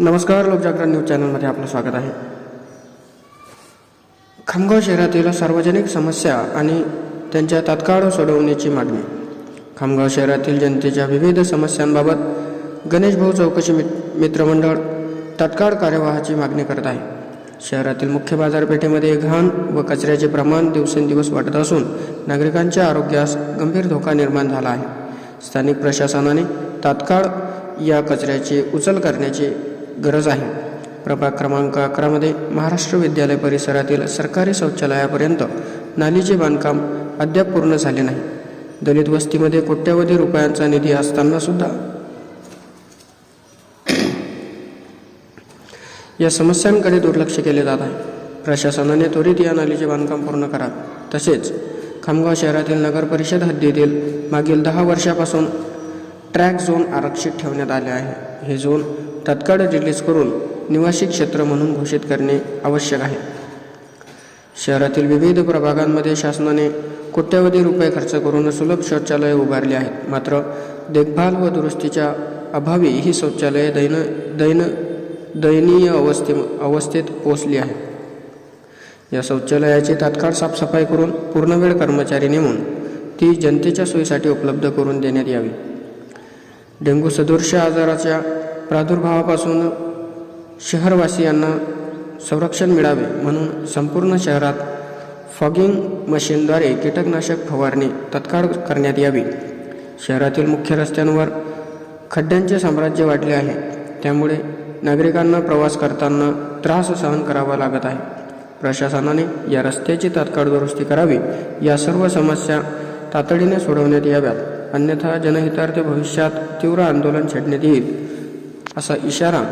नमस्कार लोकजागरण न्यूज चॅनलमध्ये आपलं स्वागत आहे. खामगाव शहरातील सार्वजनिक समस्या आणि त्यांच्या तात्काळ सोडवण्याची मागणी. खामगाव शहरातील जनतेच्या विविध समस्यांबाबत गणेश भाऊ चौकशी मित्रमंडळ तात्काळ कार्यवाहाची मागणी करत आहे. शहरातील मुख्य बाजारपेठेमध्ये घाण व कचऱ्याचे प्रमाण दिवसेंदिवस वाढत असून नागरिकांच्या आरोग्यास गंभीर धोका निर्माण झाला आहे. स्थानिक प्रशासनाने तात्काळ या कचऱ्याची उचल करण्याची गरज आहे. प्रभाग क्रमांक अकरामध्ये महाराष्ट्र विद्यालय परिसरातील सरकारी शौचालयापर्यंत नालीचे बांधकाम अद्याप पूर्ण झाले नाही. दलित वस्तीमध्ये कोट्यवधी रुपयांचा निधी असताना सुद्धा या समस्यांकडे दुर्लक्ष केले जात आहे. प्रशासनाने त्वरित या नालीचे बांधकाम पूर्ण करावे. तसेच खामगाव शहरातील नगर परिषद हद्दीतील मागील दहा वर्षापासून ट्रॅक झोन आरक्षित ठेवण्यात आले आहे. हे झोन तत्काळ रिलीज करून निवासी क्षेत्र म्हणून घोषित करणे आवश्यक आहे. शहरातील विविध प्रभागांमध्ये शासनाने कोट्यवधी रुपये खर्च करून सुलभ शौचालये उभारली आहेत. मात्र देखभाल व दुरुस्तीच्या अभावी ही शौचालये दैन दैन दयनीय अवस्थे अवस्थेत पोचली आहेत. या शौचालयाची तात्काळ साफसफाई करून पूर्णवेळ कर्मचारी नेमून ती जनतेच्या सोयीसाठी उपलब्ध करून देण्यात यावी. डेंग्यू सदृश आजाराच्या प्रादुर्भावापासून शहरवासियांना संरक्षण मिळावे म्हणून संपूर्ण शहरात फॉगिंग मशीनद्वारे कीटकनाशक फवारणी तत्काळ करण्यात यावी. शहरातील मुख्य रस्त्यांवर खड्ड्यांचे साम्राज्य वाढले आहे. त्यामुळे नागरिकांना प्रवास करताना त्रास सहन करावा लागत आहे. प्रशासनाने या रस्त्याची तात्काळ दुरुस्ती करावी. या सर्व समस्या तातडीने सोडवण्यात याव्यात. अन्यथा जनहितार्थ भविष्यात तीव्र आंदोलन छेडण्यात येईल असा इशारा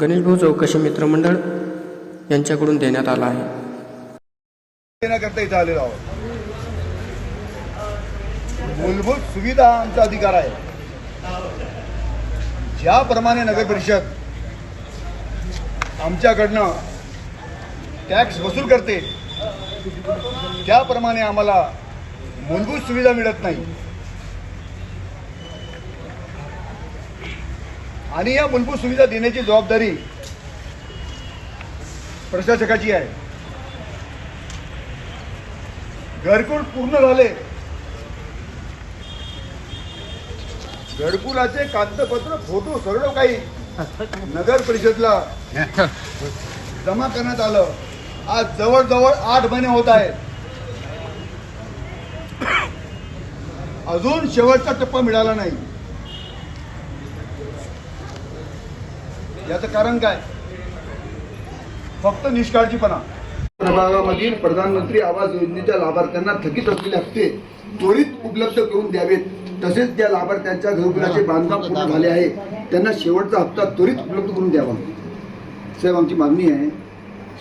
गणेशभाऊ चौकशी मित्रमंडळ यांच्याकडून देण्यात आला आहे. देण्याकरता इथं आलेलो आहोत. मूलभूत सुविधा आमचा अधिकार आहे. ज्याप्रमाणे नगर परिषद आमच्याकडनं टॅक्स वसूल करते त्याप्रमाणे आम्हाला मूलभूत सुविधा मिळत नाही. आणि या मूलभूत सुविधा देण्याची जबाबदारी प्रशासकाची आहे. घरकुल पूर्ण झाले. घरकुलाचे कागदपत्र फोटो सगळं काही नगर परिषदला जमा करण्यात आलं. आज जवळजवळ आठ महिने होत आहेत. अजून शेवटचा टप्पा मिळाला नाही. याचं कारण काय? फक्त निष्काळजीपणा. प्रभागामधील प्रधानमंत्री आवास योजनेच्या लाभार्थ्यांना थकीत असलेले हप्ते त्वरित उपलब्ध करून द्यावेत. तसेच त्या लाभार्थ्यांच्या घरकुलाचे बांधकाम पूर्ण झाले आहे. त्यांना शेवटचा हप्ता त्वरित उपलब्ध करून द्यावा. साहेब आमची मागणी आहे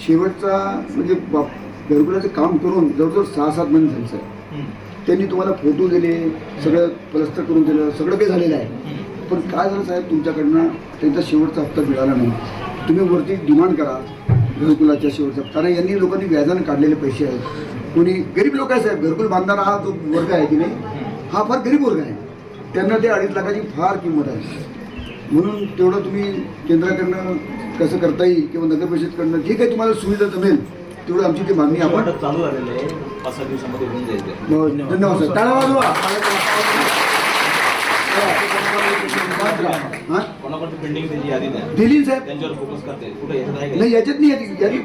शेवटचा म्हणजे बाप- घरकुलाचं काम करून जवळजवळ सहा सात महिने झाले साहेब. त्यांनी तुम्हाला फोटो दिले सगळं प्लस्टर करून दिलं सगळं काही झालेलं आहे. पण काय झालं साहेब? तुमच्याकडनं त्यांचा शेवटचा हप्ता मिळाला नाही. तुम्ही वरती डिमांड करा घरकुलाच्या शेवटचा कारण यांनी लोकांनी व्याजानं काढलेले पैसे आहेत. कोणी गरीब लोक आहे साहेब. घरकुल बांधणारा हा जो वर्ग आहे की नाही हा फार गरीब वर्ग आहे. त्यांना ते अडीच लाखाची फार किंमत आहे. म्हणून तेवढं तुम्ही केंद्राकडनं कसं करता येईल किंवा नगर परिषदकडनं जे काही तुम्हाला सुविधा जमेल तेवढं आमची ती मागणी आपण चालू झालेलं आहे. पाच सहा दिवसामध्ये होऊन. हो, धन्यवाद सर. पेंडिंग त्याची यादी द्या दिली साहेब. त्यांच्यावर फोकस करते. कुठे याच्यात? नाही याच्यात नाही यादी यादी